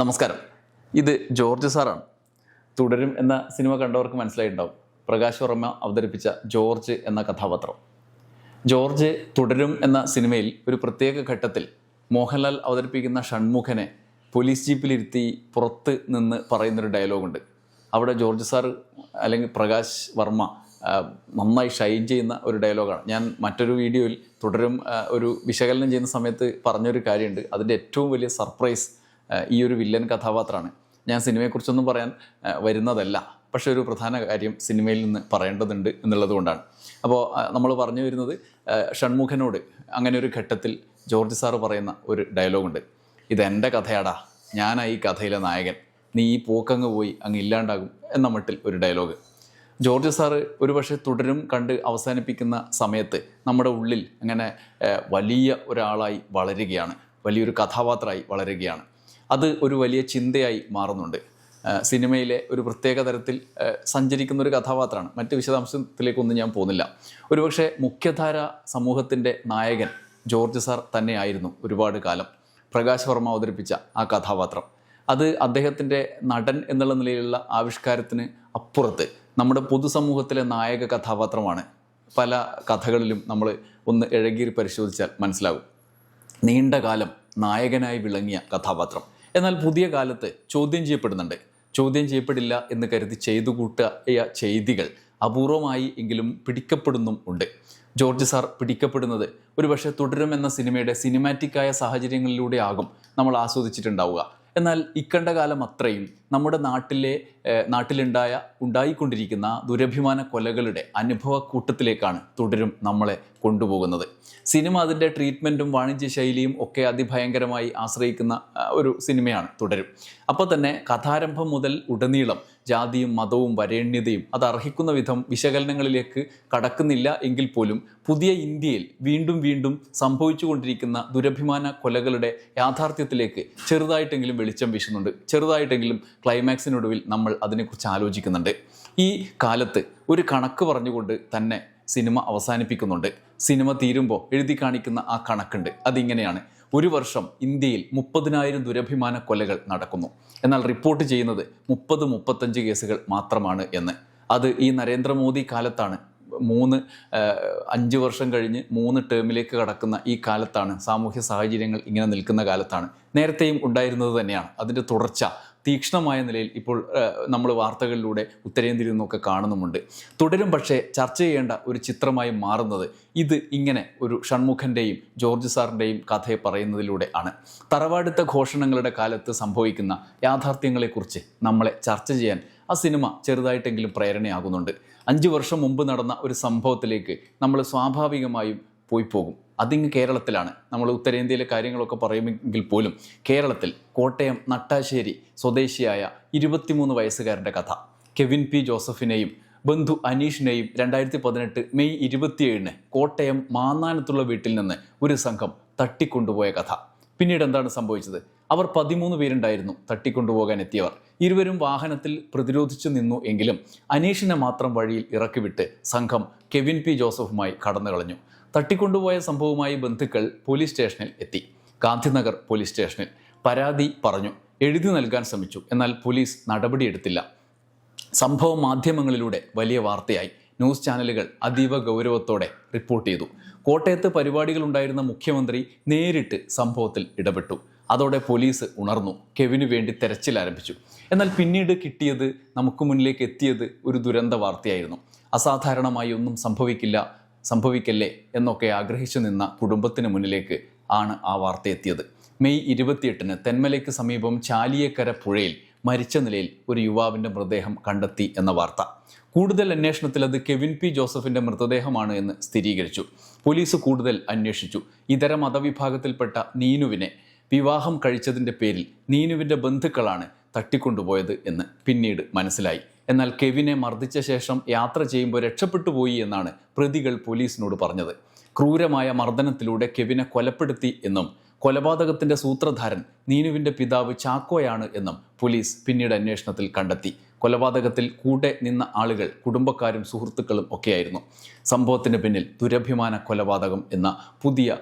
നമസ്കാരം. ഇത് ജോർജ് സാറാണ്. തുടരും എന്ന സിനിമ കണ്ടവർക്ക് മനസ്സിലായിട്ടുണ്ടാവും. പ്രകാശ് വർമ്മ അവതരിപ്പിച്ച ജോർജ് എന്ന കഥാപാത്രം. ജോർജ് തുടരും എന്ന സിനിമയിൽ ഒരു പ്രത്യേക ഘട്ടത്തിൽ മോഹൻലാൽ അവതരിപ്പിക്കുന്ന ഷൺമുഖനെ പോലീസ് ജീപ്പിലിരുത്തി പുറത്ത് നിന്ന് പറയുന്നൊരു ഡയലോഗുണ്ട്. അവിടെ ജോർജ് സാർ അല്ലെങ്കിൽ പ്രകാശ് വർമ്മ നന്നായി ഷൈൻ ചെയ്യുന്ന ഒരു ഡയലോഗാണ്. ഞാൻ മറ്റൊരു വീഡിയോയിൽ തുടരും ഒരു വിശകലനം ചെയ്യുന്ന സമയത്ത് പറഞ്ഞൊരു കാര്യമുണ്ട്. അതിന്റെ ഏറ്റവും വലിയ സർപ്രൈസ് ഈ ഒരു വില്ലൻ കഥാപാത്രമാണ്. ഞാൻ സിനിമയെക്കുറിച്ചൊന്നും പറയാൻ വരുന്നതല്ല. പക്ഷേ ഒരു പ്രധാന കാര്യം സിനിമയിൽ നിന്ന് പറയേണ്ടതുണ്ട് എന്നുള്ളത് കൊണ്ടാണ്. അപ്പോൾ നമ്മൾ പറഞ്ഞു വരുന്നത് ഷൺമുഖനോട് അങ്ങനെ ഒരു ഘട്ടത്തിൽ ജോർജ് സാറ് പറയുന്ന ഒരു ഡയലോഗുണ്ട്. ഇതെന്റെ കഥയാടാ. ഞാനാ ഈ കഥയിലെ നായകൻ. നീ ഈ പോക്കങ്ങ് പോയി അങ്ങ് ഇല്ലാണ്ടാകും എന്ന മട്ടിൽ ഒരു ഡയലോഗ്. ജോർജ് സാറ് ഒരുപക്ഷെ തുടരും കണ്ട് അവസാനിപ്പിക്കുന്ന സമയത്ത് നമ്മുടെ ഉള്ളിൽ അങ്ങനെ വലിയ ഒരാളായി വളരുകയാണ്. വലിയൊരു കഥാപാത്രമായി വളരുകയാണ്. അത് ഒരു വലിയ ചിന്തയായി മാറുന്നുണ്ട്. സിനിമയിലെ ഒരു പ്രത്യേക തരത്തിൽ സഞ്ചരിക്കുന്ന ഒരു കഥാപാത്രമാണ്. മറ്റ് വിശദാംശത്തിലേക്കൊന്നും ഞാൻ പോകുന്നില്ല. ഒരുപക്ഷെ മുഖ്യധാര സമൂഹത്തിന്റെ നായകൻ ജോർജ് സാർ തന്നെയായിരുന്നു ഒരുപാട് കാലം പ്രകാശ് വർമ്മ അവതരിപ്പിച്ച ആ കഥാപാത്രം. അത് അദ്ദേഹത്തിന്റെ നടൻ എന്നുള്ള നിലയിലുള്ള ആവിഷ്കാരത്തിന് അപ്പുറത്ത് നമ്മുടെ പൊതുസമൂഹത്തിലെ നായക കഥാപാത്രമാണ്. പല കഥകളിലും നമ്മൾ ഒന്ന് ഇഴകീറി പരിശോധിച്ചാൽ മനസ്സിലാകും. നീണ്ട കാലം നായകനായി വിളങ്ങിയ കഥാപാത്രം. എന്നാൽ പുതിയ കാലത്ത് ചോദ്യം ചെയ്യപ്പെടുന്നുണ്ട്. ചോദ്യം ചെയ്യപ്പെടില്ല എന്ന് കരുതി ചെയ്തു കൂട്ടിയ ചെയ്തികൾ അപൂർവമായി എങ്കിലും പിടിക്കപ്പെടുന്നും ഉണ്ട്. ജോർജ് സാർ പിടിക്കപ്പെടുന്നത് ഒരുപക്ഷെ തുടരും എന്ന സിനിമയുടെ സിനിമാറ്റിക്കായ സാഹചര്യങ്ങളിലൂടെ ആകും. നമ്മൾ ആസ്വദിച്ചിട്ടുണ്ടാവുക. എന്നാൽ ഇക്കണ്ട കാലം അത്രയും നമ്മുടെ നാട്ടിലെ നാട്ടിലുണ്ടായ ഉണ്ടായിക്കൊണ്ടിരിക്കുന്ന ദുരഭിമാന കൊലകളുടെ അനുഭവ കൂട്ടത്തിലേക്കാണ് തുടരും നമ്മളെ കൊണ്ടുപോകുന്നത്. സിനിമ അതിന്റെ ട്രീറ്റ്മെന്റും വാണിജ്യ ശൈലിയും ഒക്കെ അതിഭയങ്കരമായി ആശ്രയിക്കുന്ന ഒരു സിനിമയാണ് തുടരും. അപ്പോൾ തന്നെ കഥാരംഭം മുതൽ ഉടനീളം ജാതിയും മതവും വരേണ്യതയും അത് അർഹിക്കുന്ന വിധം വിശകലനങ്ങളിലേക്ക് കടക്കുന്നില്ല എങ്കിൽ പോലും പുതിയ ഇന്ത്യയിൽ വീണ്ടും വീണ്ടും സംഭവിച്ചുകൊണ്ടിരിക്കുന്ന ദുരഭിമാന കൊലകളുടെ യാഥാർത്ഥ്യത്തിലേക്ക് ചെറുതായിട്ടെങ്കിലും വെളിച്ചം വീശുന്നുണ്ട്. ചെറുതായിട്ടെങ്കിലും ക്ലൈമാക്സിനൊടുവിൽ നമ്മൾ അതിനെക്കുറിച്ച് ആലോചിക്കുന്നുണ്ട്. ഈ കാലത്ത് ഒരു കണക്ക് പറഞ്ഞുകൊണ്ട് തന്നെ സിനിമ അവസാനിപ്പിക്കുന്നുണ്ട്. സിനിമ തീരുമ്പോൾ എഴുതി കാണിക്കുന്ന ആ കണക്കുണ്ട്. അതിങ്ങനെയാണ്. ഒരു വർഷം ഇന്ത്യയിൽ മുപ്പതിനായിരം ദുരഭിമാന കൊലകൾ നടക്കുന്നു. എന്നാൽ റിപ്പോർട്ട് ചെയ്യുന്നത് മുപ്പത് മുപ്പത്തഞ്ച് കേസുകൾ മാത്രമാണ് എന്ന്. അത് ഈ നരേന്ദ്രമോദി കാലത്താണ്. മൂന്ന് അഞ്ച് വർഷം കഴിഞ്ഞ് മൂന്ന് ടേമിലേക്ക് കടക്കുന്ന ഈ കാലത്താണ് സാമൂഹ്യ സാഹചര്യങ്ങൾ ഇങ്ങനെ നിൽക്കുന്ന കാലത്താണ്. നേരത്തെയും ഉണ്ടായിരുന്നത് തന്നെയാണ്. അതിന്റെ തുടർച്ച തീക്ഷ്ണമായ നിലയിൽ ഇപ്പോൾ നമ്മൾ വാർത്തകളിലൂടെ ഉത്തരേന്ത്യയിൽ നിന്നൊക്കെ കാണുന്നുമുണ്ട്. തുടരും പക്ഷേ ചർച്ച ചെയ്യേണ്ട ഒരു ചിത്രമായി മാറുന്നത് ഇത് ഇങ്ങനെ ഒരു ഷൺമുഖന്റെയും ജോർജ് സാറിന്റെയും കഥയെ പറയുന്നതിലൂടെ ആണ്. തറവാടുത്ത ഘോഷണങ്ങളുടെ കാലത്ത് സംഭവിക്കുന്ന യാഥാർത്ഥ്യങ്ങളെക്കുറിച്ച് നമ്മളെ ചർച്ച ചെയ്യാൻ ആ സിനിമ ചെറുതായിട്ടെങ്കിലും പ്രേരണയാകുന്നുണ്ട്. അഞ്ച് വർഷം മുമ്പ് നടന്ന ഒരു സംഭവത്തിലേക്ക് നമ്മൾ സ്വാഭാവികമായും പോയി പോകും. അതിങ്ങ് കേരളത്തിലാണ്. നമ്മൾ ഉത്തരേന്ത്യയിലെ കാര്യങ്ങളൊക്കെ പറയുമെങ്കിൽ പോലും കേരളത്തിൽ കോട്ടയം നട്ടാശ്ശേരി സ്വദേശിയായ ഇരുപത്തിമൂന്ന് വയസ്സുകാരന്റെ കഥ. കെവിൻ പി ജോസഫിനെയും ബന്ധു അനീഷിനെയും രണ്ടായിരത്തി പതിനെട്ട് മെയ് ഇരുപത്തിയേഴിന് കോട്ടയം മാന്നാനത്തുള്ള വീട്ടിൽ നിന്ന് ഒരു സംഘം തട്ടിക്കൊണ്ടുപോയ കഥ. പിന്നീട് എന്താണ് സംഭവിച്ചത്? അവർ പതിമൂന്ന് പേരുണ്ടായിരുന്നു തട്ടിക്കൊണ്ടുപോകാൻ എത്തിയവർ ഇരുവരും വാഹനത്തിൽ പ്രതിരോധിച്ചു നിന്നു എങ്കിലും അനീഷിനെ മാത്രം വഴിയിൽ ഇറക്കിവിട്ട് സംഘം കെവിൻ പി ജോസഫുമായി കടന്നു കളഞ്ഞു തട്ടിക്കൊണ്ടുപോയ സംഭവവുമായി ബന്ധുക്കൾ പോലീസ് സ്റ്റേഷനിൽ എത്തി. ഗാന്ധിനഗർ പോലീസ് സ്റ്റേഷനിൽ പരാതി പറഞ്ഞു. എഴുതി നൽകാൻ ശ്രമിച്ചു. എന്നാൽ പോലീസ് നടപടിയെടുത്തില്ല. സംഭവം മാധ്യമങ്ങളിലൂടെ വലിയ വാർത്തയായി. ന്യൂസ് ചാനലുകൾ അതീവ ഗൗരവത്തോടെ റിപ്പോർട്ട് ചെയ്തു. കോട്ടയത്ത് പരിപാടികളുണ്ടായിരുന്ന മുഖ്യമന്ത്രി നേരിട്ട് സംഭവത്തിൽ ഇടപെട്ടു. അതോടെ പോലീസ് ഉണർന്നു. കെവിനു വേണ്ടി തെരച്ചിൽ ആരംഭിച്ചു. എന്നാൽ പിന്നീട് കിട്ടിയത് നമുക്ക് മുന്നിലേക്ക് എത്തിയത് ഒരു ദുരന്ത വാർത്തയായിരുന്നു. അസാധാരണമായി ഒന്നും സംഭവിക്കില്ല. സംഭവിക്കല്ലേ എന്നൊക്കെ ആഗ്രഹിച്ചു നിന്ന കുടുംബത്തിന് മുന്നിലേക്ക് ആണ് ആ വാർത്ത എത്തിയത്. മെയ് ഇരുപത്തിയെട്ടിന് തെന്മലയ്ക്ക് സമീപം ചാലിയക്കര പുഴയിൽ മരിച്ച നിലയിൽ ഒരു യുവാവിന്റെ മൃതദേഹം കണ്ടെത്തി എന്ന വാർത്ത. കൂടുതൽ അന്വേഷണത്തിൽ അത് കെവിൻ പി ജോസഫിന്റെ മൃതദേഹമാണ് എന്ന് സ്ഥിരീകരിച്ചു. പോലീസ് കൂടുതൽ അന്വേഷിച്ചു. ഇതര മതവിഭാഗത്തിൽപ്പെട്ട നീനുവിനെ വിവാഹം കഴിച്ചതിന്റെ പേരിൽ നീനുവിന്റെ ബന്ധുക്കളാണ് തട്ടിക്കൊണ്ടുപോയത് എന്ന് പിന്നീട് മനസ്സിലായി. എന്നാൽ കെവിനെ മർദ്ദിച്ച ശേഷം യാത്ര ചെയ്യുമ്പോൾ രക്ഷപ്പെട്ടു പോയി എന്നാണ് പ്രതികൾ പോലീസിനോട് പറഞ്ഞത്. ക്രൂരമായ മർദ്ദനത്തിലൂടെ കെവിനെ കൊലപ്പെടുത്തി എന്നും കൊലപാതകത്തിന്റെ സൂത്രധാരൻ നീനുവിന്റെ പിതാവ് ചാക്കോയാണ് എന്നും പോലീസ് പിന്നീട് അന്വേഷണത്തിൽ കണ്ടെത്തി. കൊലപാതകത്തിൽ കൂടെ നിന്ന ആളുകൾ കുടുംബക്കാരും സുഹൃത്തുക്കളും ഒക്കെയായിരുന്നു. സംഭവത്തിന് പിന്നിൽ ദുരഭിമാന കൊലപാതകം എന്ന പുതിയ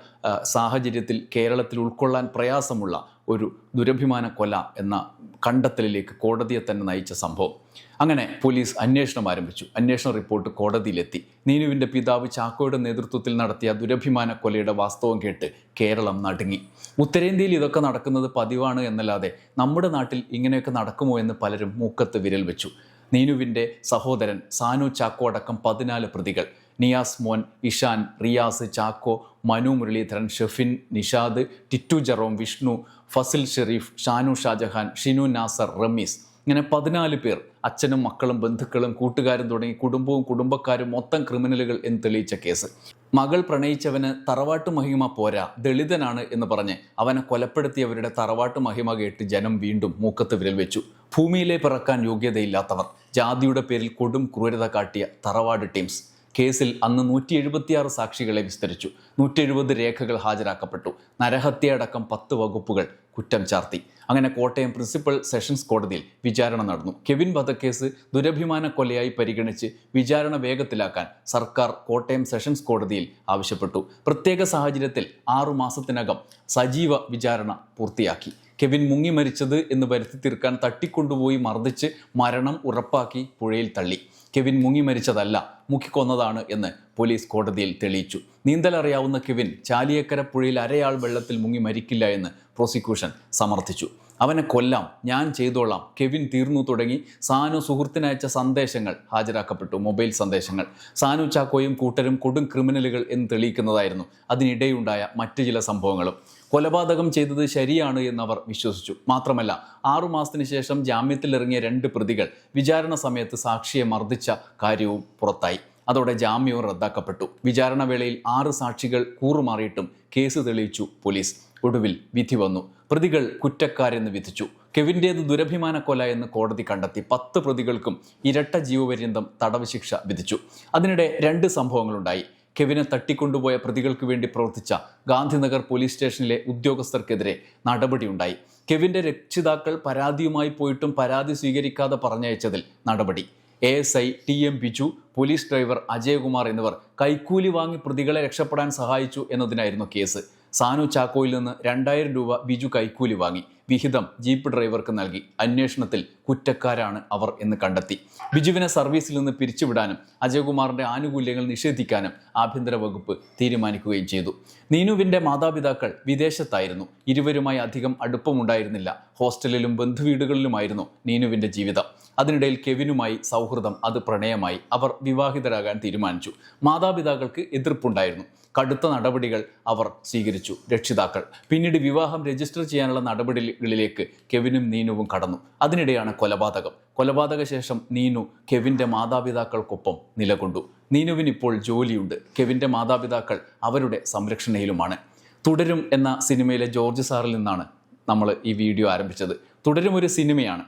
സാഹചര്യത്തിൽ കേരളത്തിൽ ഉൾക്കൊള്ളാൻ പ്രയാസമുള്ള ഒരു ദുരഭിമാന കൊല എന്ന കണ്ടെത്തലിലേക്ക് കോടതിയെ തന്നെ നയിച്ച സംഭവം. അങ്ങനെ പോലീസ് അന്വേഷണം ആരംഭിച്ചു. അന്വേഷണ റിപ്പോർട്ട് കോടതിയിലെത്തി. നീനുവിന്റെ പിതാവ് ചാക്കോയുടെ നേതൃത്വത്തിൽ നടത്തിയ ദുരഭിമാന കൊലയുടെ വാസ്തവം കേട്ട് കേരളം നടുങ്ങി. ഉത്തരേന്ത്യയിൽ ഇതൊക്കെ നടക്കുന്നത് പതിവാണ് എന്നല്ലാതെ നമ്മുടെ നാട്ടിൽ ഇങ്ങനെയൊക്കെ നടക്കുമോ എന്ന് പലരും മൂക്കത്ത് വിരൽ വെച്ചു. നീനുവിന്റെ സഹോദരൻ സാനു ചാക്കോ അടക്കം പതിനാല് പ്രതികൾ. നിയാസ് മോൻ ഇഷാൻ റിയാസ് ചാക്കോ മനു മുരളീധരൻ ഷെഫിൻ നിഷാദ് ടിറ്റു ജെറോം വിഷ്ണു ഫസിൽ ഷെരീഫ് ഷാനു ഷാജഹാൻ ഷിനു നാസർ റമീസ്. ഇങ്ങനെ പതിനാല് പേർ അച്ഛനും മക്കളും ബന്ധുക്കളും കൂട്ടുകാരും തുടങ്ങി കുടുംബവും കുടുംബക്കാരും മൊത്തം ക്രിമിനലുകൾ എന്ന് തെളിയിച്ച കേസ്. മകൾ പ്രണയിച്ചവന് തറവാട്ട് മഹിമ പോരാ ദളിതനാണ് എന്ന് പറഞ്ഞ് അവനെ കൊലപ്പെടുത്തിയവരുടെ തറവാട്ട് മഹിമ കേട്ട് ജനം വീണ്ടും മൂക്കത്ത് വിരൽ വെച്ചു. ഭൂമിയിലെ പിറക്കാൻ യോഗ്യതയില്ലാത്തവർ ജാതിയുടെ പേരിൽ കൊടും ക്രൂരത കാട്ടിയ തറവാട് ടീംസ്. കേസിൽ അന്ന് നൂറ്റി എഴുപത്തിയാറ് സാക്ഷികളെ വിസ്തരിച്ചു. നൂറ്റി എഴുപത് രേഖകൾ ഹാജരാക്കപ്പെട്ടു. നരഹത്യ അടക്കം പത്ത് വകുപ്പുകൾ കുറ്റം ചാർത്തി. അങ്ങനെ കോട്ടയം പ്രിൻസിപ്പൽ സെഷൻസ് കോടതിയിൽ വിചാരണ നടന്നു. കെവിൻ വധക്കേസ് ദുരഭിമാന കൊലയായി പരിഗണിച്ച് വിചാരണ വേഗത്തിലാക്കാൻ സർക്കാർ കോട്ടയം സെഷൻസ് കോടതിയിൽ ആവശ്യപ്പെട്ടു. പ്രത്യേക സാഹചര്യത്തിൽ ആറു മാസത്തിനകം സജീവ വിചാരണ പൂർത്തിയാക്കി. കെവിൻ മുങ്ങി മരിച്ചത് എന്ന് വരുത്തി തീർക്കാൻ തട്ടിക്കൊണ്ടുപോയി മർദ്ദിച്ച് മരണം ഉറപ്പാക്കി പുഴയിൽ തള്ളി. കെവിൻ മുങ്ങി മരിച്ചതല്ല മുക്കിക്കൊന്നതാണ് എന്ന് പോലീസ് കോടതിയിൽ തെളിയിച്ചു. നീന്തലറിയാവുന്ന കെവിൻ ചാലിയക്കര പുഴയിൽ അരയാൾ വെള്ളത്തിൽ മുങ്ങി മരിക്കില്ല എന്ന് പ്രോസിക്യൂഷൻ സമർത്ഥിച്ചു. അവനെ കൊല്ലാം. ഞാൻ ചെയ്തോളാം. കെവിൻ തീർന്നു തുടങ്ങി. സാനു സുഹൃത്തിനയച്ച സന്ദേശങ്ങൾ ഹാജരാക്കപ്പെട്ടു. മൊബൈൽ സന്ദേശങ്ങൾ. സാനു ചാക്കോയും കൂട്ടരും കൊടും ക്രിമിനലുകൾ എന്ന് തെളിയിക്കുന്നതായിരുന്നു. അതിനിടെയുണ്ടായ മറ്റു ചില സംഭവങ്ങളും. കൊലപാതകം ചെയ്തത് ശരിയാണ് എന്നവർ വിശ്വസിച്ചു. മാത്രമല്ല ആറുമാസത്തിന് ശേഷം ജാമ്യത്തിലിറങ്ങിയ രണ്ട് പ്രതികൾ വിചാരണ സമയത്ത് സാക്ഷിയെ മർദ്ദിച്ച കാര്യവും പുറത്തായി. അതോടെ ജാമ്യവും റദ്ദാക്കപ്പെട്ടു. വിചാരണ വേളയിൽ ആറ് സാക്ഷികൾ കൂറുമാറിയിട്ടും കേസ് തെളിയിച്ചു പോലീസ്. ഒടുവിൽ വിധി വന്നു. പ്രതികൾ കുറ്റക്കാരെന്ന് വിധിച്ചു. കെവിന്റേത് ദുരഭിമാന കൊല എന്ന് കോടതി കണ്ടെത്തി പത്ത് പ്രതികൾക്കും ഇരട്ട ജീവപര്യന്തം തടവ് ശിക്ഷ വിധിച്ചു. അതിനിടെ രണ്ട് സംഭവങ്ങളുണ്ടായി. കെവിനെ തട്ടിക്കൊണ്ടുപോയ പ്രതികൾക്ക് വേണ്ടി പ്രവർത്തിച്ച ഗാന്ധിനഗർ പോലീസ് സ്റ്റേഷനിലെ ഉദ്യോഗസ്ഥർക്കെതിരെ നടപടിയുണ്ടായി. കെവിന്റെ രക്ഷിതാക്കൾ പരാതിയുമായി പോയിട്ടും പരാതി സ്വീകരിക്കാതെ പറഞ്ഞയച്ചതിൽ നടപടി. A S I T M Biju police driver Ajayakumar എന്നിവർ കൈക്കൂലി വാങ്ങി പ്രതികളെ രക്ഷപ്പെടാൻ സഹായിച്ചു എന്നതിനായിരുന്നു കേസ്. സാനു ചാക്കോയിൽ നിന്ന് രണ്ടായിരം രൂപ ബിജു കൈക്കൂലി വാങ്ങി. വിഹിതം ജീപ്പ് ഡ്രൈവർക്ക് നൽകി. അന്വേഷണത്തിൽ കുറ്റക്കാരാണ് അവർ എന്ന് കണ്ടെത്തി. ബിജുവിനെ സർവീസിൽ നിന്ന് പിരിച്ചുവിടാനും അജയകുമാറിന്റെ ആനുകൂല്യങ്ങൾ നിഷേധിക്കാനും ആഭ്യന്തര വകുപ്പ് തീരുമാനിക്കുകയും ചെയ്തു. നീനുവിന്റെ മാതാപിതാക്കൾ വിദേശത്തായിരുന്നു. ഇരുവരുമായി അധികം അടുപ്പമുണ്ടായിരുന്നില്ല. ഹോസ്റ്റലിലും ബന്ധുവീടുകളിലുമായിരുന്നു നീനുവിന്റെ ജീവിതം. അതിനിടയിൽ കെവിനുമായി സൗഹൃദം അത് പ്രണയമായി അവർ വിവാഹിതരാകാൻ തീരുമാനിച്ചു. മാതാപിതാക്കൾക്ക് എതിർപ്പുണ്ടായിരുന്നു. കടുത്ത നടപടികൾ അവർ സ്വീകരിച്ചു. രക്ഷിതാക്കൾ. പിന്നീട് വിവാഹം രജിസ്റ്റർ ചെയ്യാനുള്ള നടപടികളിലേക്ക് കെവിനും നീനുവും കടന്നു. അതിനിടെയാണ് കൊലപാതകം. കൊലപാതക ശേഷം നീനു കെവിന്റെ മാതാപിതാക്കൾക്കൊപ്പം നിലകൊണ്ടു. നീനുവിന് ഇപ്പോൾ ജോലിയുണ്ട്. കെവിന്റെ മാതാപിതാക്കൾ അവരുടെ സംരക്ഷണയിലുമാണ്. തുടരും എന്ന സിനിമയിലെ ജോർജ് സാറിൽ നിന്നാണ് നമ്മൾ ഈ വീഡിയോ ആരംഭിച്ചത്. തുടരും ഒരു സിനിമയാണ്.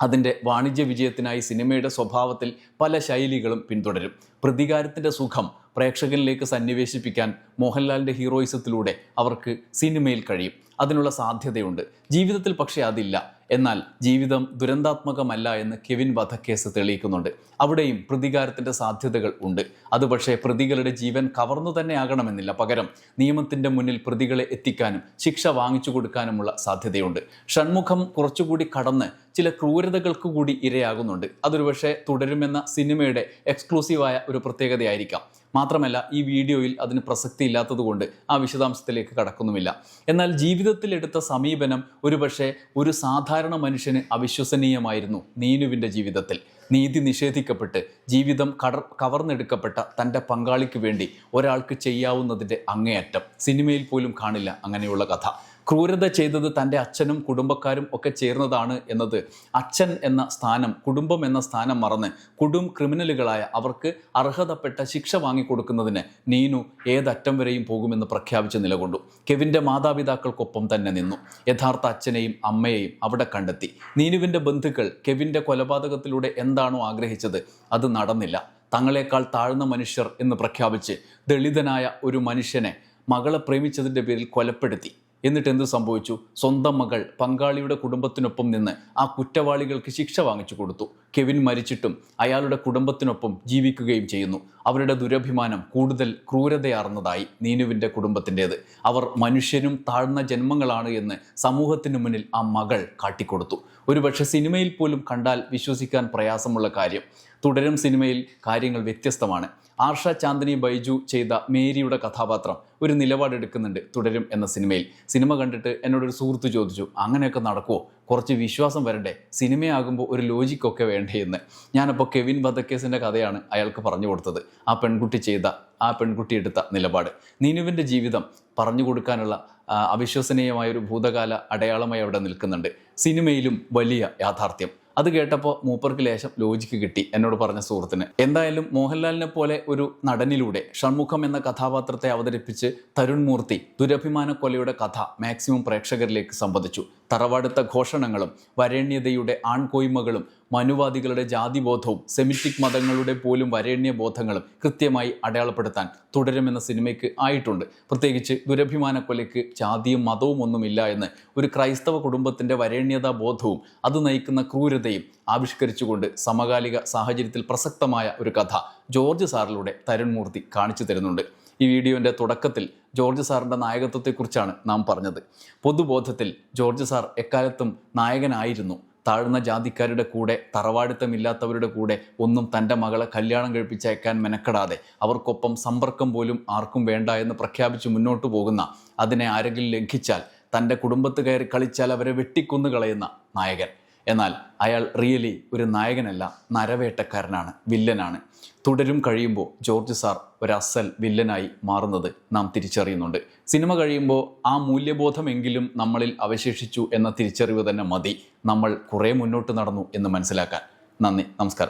അതിന്റെ വാണിജ്യ വിജയത്തിനായി സിനിമയുടെ സ്വഭാവത്തിൽ പല ശൈലികളും പിന്തുടരും. പ്രതികാരത്തിന്റെ സുഖം പ്രേക്ഷകനിലേക്ക് സന്നിവേശിപ്പിക്കാൻ മോഹൻലാലിന്റെ ഹീറോയിസത്തിലൂടെ അവർക്ക് സിനിമയിൽ കഴിയും. അതിനുള്ള സാധ്യതയുണ്ട്. ജീവിതത്തിൽ പക്ഷേ അതില്ല. എന്നാൽ ജീവിതം ദുരന്താത്മകമല്ല എന്ന് കെവിൻ വധക്കേസ് തെളിയിക്കുന്നുണ്ട്. അവിടെയും പ്രതികാരത്തിന്റെ സാധ്യതകൾ ഉണ്ട്. അത് പക്ഷേ പ്രതികളുടെ ജീവൻ കവർന്നു തന്നെ ആകണമെന്നില്ല. പകരം നിയമത്തിന്റെ മുന്നിൽ പ്രതികളെ എത്തിക്കാനും ശിക്ഷ വാങ്ങിച്ചു കൊടുക്കാനുമുള്ള സാധ്യതയുണ്ട്. ഷൺമുഖം കുറച്ചുകൂടി കടന്ന് ചില ക്രൂരതകൾക്ക് കൂടി ഇരയാകുന്നുണ്ട്. അതൊരു പക്ഷേ തുടരുമെന്ന സിനിമയുടെ എക്സ്ക്ലൂസീവായ ഒരു പ്രത്യേകതയായിരിക്കാം. മാത്രമല്ല ഈ വീഡിയോയിൽ അതിന് പ്രസക്തി ഇല്ലാത്തതുകൊണ്ട് ആ വിശദാംശത്തിലേക്ക് കടക്കുന്നുമില്ല. എന്നാൽ ജീവിതത്തിലെടുത്ത സമീപനം ഒരുപക്ഷെ ഒരു സാധാരണ മനുഷ്യന് അവിശ്വസനീയമായിരുന്നു നീനുവിന്റെ ജീവിതത്തിൽ. നീതി നിഷേധിക്കപ്പെട്ട് ജീവിതം കടർ കവർന്നെടുക്കപ്പെട്ട തന്റെ പങ്കാളിക്ക് വേണ്ടി ഒരാൾക്ക് ചെയ്യാവുന്നതിന്റെ അങ്ങേയറ്റം. സിനിമയിൽ പോലും കാണില്ല അങ്ങനെയുള്ള കഥ. ക്രൂരത ചെയ്തത് തന്റെ അച്ഛനും കുടുംബക്കാരും ഒക്കെ ചേർന്നതാണ് എന്നത്. അച്ഛൻ എന്ന സ്ഥാനം കുടുംബം എന്ന സ്ഥാനം മറന്ന് കുടും ക്രിമിനലുകളായ അവർക്ക് അർഹതപ്പെട്ട ശിക്ഷ വാങ്ങിക്കൊടുക്കുന്നതിന് നീനു ഏതറ്റം വരെയും പോകുമെന്ന് പ്രഖ്യാപിച്ച് നിലകൊണ്ടു. കെവിന്റെ മാതാപിതാക്കൾക്കൊപ്പം തന്നെ നിന്നു. യഥാർത്ഥ അച്ഛനെയും അമ്മയെയും അവിടെ കണ്ടെത്തി. നീനുവിന്റെ ബന്ധുക്കൾ കെവിന്റെ കൊലപാതകത്തിലൂടെ എന്താണോ ആഗ്രഹിച്ചത് അത് നടന്നില്ല. തങ്ങളെക്കാൾ താഴ്ന്ന മനുഷ്യർ എന്ന് പ്രഖ്യാപിച്ച് ദളിതനായ ഒരു മനുഷ്യനെ മകളെ പ്രേമിച്ചതിന്റെ പേരിൽ കൊലപ്പെടുത്തി. എന്നിട്ട് എന്ത് സംഭവിച്ചു? സ്വന്തം മകൾ പങ്കാളിയുടെ കുടുംബത്തിനൊപ്പം നിന്ന് ആ കുറ്റവാളികൾക്ക് ശിക്ഷ വാങ്ങിച്ചു കൊടുത്തു. കെവിൻ മരിച്ചിട്ടും അയാളുടെ കുടുംബത്തിനൊപ്പം ജീവിക്കുകയും ചെയ്യുന്നു. അവരുടെ ദുരഭിമാനം കൂടുതൽ ക്രൂരതയാർന്നതായി നീനുവിന്റെ കുടുംബത്തിന്റേത്. അവർ മനുഷ്യനും താഴ്ന്ന ജന്മങ്ങളാണ് എന്ന് സമൂഹത്തിന് മുന്നിൽ ആ മകൾ കാട്ടിക്കൊടുത്തു. ഒരുപക്ഷെ സിനിമയിൽ പോലും കണ്ടാൽ വിശ്വസിക്കാൻ പ്രയാസമുള്ള കാര്യം തുടരും സിനിമയിൽ കാര്യങ്ങൾ വ്യത്യസ്തമാണ്. ആർഷ ചാന്ദിനി ബൈജു ചെയ്ത മേരിയുടെ കഥാപാത്രം ഒരു നിലപാടെടുക്കുന്നുണ്ട് തുടരും എന്ന സിനിമയിൽ. സിനിമ കണ്ടിട്ട് എന്നോടൊരു സുഹൃത്ത് ചോദിച്ചു അങ്ങനെയൊക്കെ നടക്കുമോ കുറച്ച് വിശ്വാസം വരണ്ടേ? സിനിമയാകുമ്പോൾ ഒരു ലോജിക്കൊക്കെ വേണ്ടേ എന്ന്. ഞാനപ്പോൾ കെവിൻ വധക്കേസിന്റെ കഥയാണ് അയാൾക്ക് പറഞ്ഞു കൊടുത്തത്. ആ പെൺകുട്ടി ചെയ്ത ആ പെൺകുട്ടി എടുത്ത നിലപാട്. നീനുവിന്റെ ജീവിതം പറഞ്ഞു കൊടുക്കാനുള്ള അവിശ്വസനീയമായൊരു ഭൂതകാല അടയാളമായി അവിടെ നിൽക്കുന്നുണ്ട്. സിനിമയിലും വലിയ യാഥാർത്ഥ്യം. അത് കേട്ടപ്പോൾ മൂപ്പർക്ക് ലേശം ലോജിക്ക് കിട്ടി എന്നോട് പറഞ്ഞ സുഹൃത്തിന്. എന്തായാലും മോഹൻലാലിനെ പോലെ ഒരു നടനിലൂടെ ഷൺമുഖം എന്ന കഥാപാത്രത്തെ അവതരിപ്പിച്ച് തരുൺ മൂർത്തി ദുരഭിമാന കൊലയുടെ കഥ മാക്സിമം പ്രേക്ഷകരിലേക്ക് സംവദിച്ചു. തറവാടുത്ത ഘോഷണങ്ങളും വരേണ്യതയുടെ ആൺകോയ്മകളും മനുവാദികളുടെ ജാതിബോധവും സെമിറ്റിക് മതങ്ങളുടെ പോലും വരേണ്യ ബോധങ്ങളും കൃത്യമായി അടയാളപ്പെടുത്താൻ തുടരുമെന്ന സിനിമയ്ക്ക് ആയിട്ടുണ്ട്. പ്രത്യേകിച്ച് ദുരഭിമാന കൊലയ്ക്ക് ജാതിയും മതവും ഒന്നുമില്ല എന്ന് ഒരു ക്രൈസ്തവ കുടുംബത്തിന്റെ വരേണ്യതാ ബോധവും അത് നയിക്കുന്ന ക്രൂരതയും ആവിഷ്കരിച്ചുകൊണ്ട് സമകാലിക സാഹചര്യത്തിൽ പ്രസക്തമായ ഒരു കഥ ജോർജ് സാറിലൂടെ തരുൺമൂർത്തി കാണിച്ചു തരുന്നുണ്ട്. ഈ വീഡിയോന്റെ തുടക്കത്തിൽ ജോർജ് സാറിന്റെ നായകത്വത്തെക്കുറിച്ചാണ് നാം പറഞ്ഞത്. പൊതുബോധത്തിൽ ജോർജ് സാർ എക്കാലത്തും നായകനായിരുന്നു. താഴ്ന്ന ജാതിക്കാരുടെ കൂടെ തറവാടിത്തമില്ലാത്തവരുടെ കൂടെ ഒന്നും തന്റെ മകളെ കല്യാണം കഴിപ്പിച്ചയക്കാൻ മെനക്കെടാതെ അവർക്കൊപ്പം സമ്പർക്കം പോലും ആർക്കും വേണ്ട എന്ന് പ്രഖ്യാപിച്ച് മുന്നോട്ട് പോകുന്ന അതിനെ ആരെങ്കിലും ലംഘിച്ചാൽ തന്റെ കുടുംബത്ത് കയറി കളിച്ചാൽ അവരെ വെട്ടിക്കൊന്നു കളയുന്ന നായകൻ. എന്നാൽ അയാൾ റിയലി ഒരു നായകനല്ല നരവേട്ടക്കാരനാണ് വില്ലനാണ്. തുടരും കഴിയുമ്പോൾ ജോർജ് സാർ ഒരു അസൽ വില്ലനായി മാറുന്നത് നാം തിരിച്ചറിയുന്നുണ്ട്. സിനിമ കഴിയുമ്പോൾ ആ മൂല്യബോധമെങ്കിലും നമ്മളിൽ അവശേഷിച്ചു എന്ന തിരിച്ചറിവ് തന്നെ മതി. നമ്മൾ കുറേ മുന്നോട്ട് നടന്നു എന്ന് മനസ്സിലാക്കാൻ. നന്ദി നമസ്കാരം.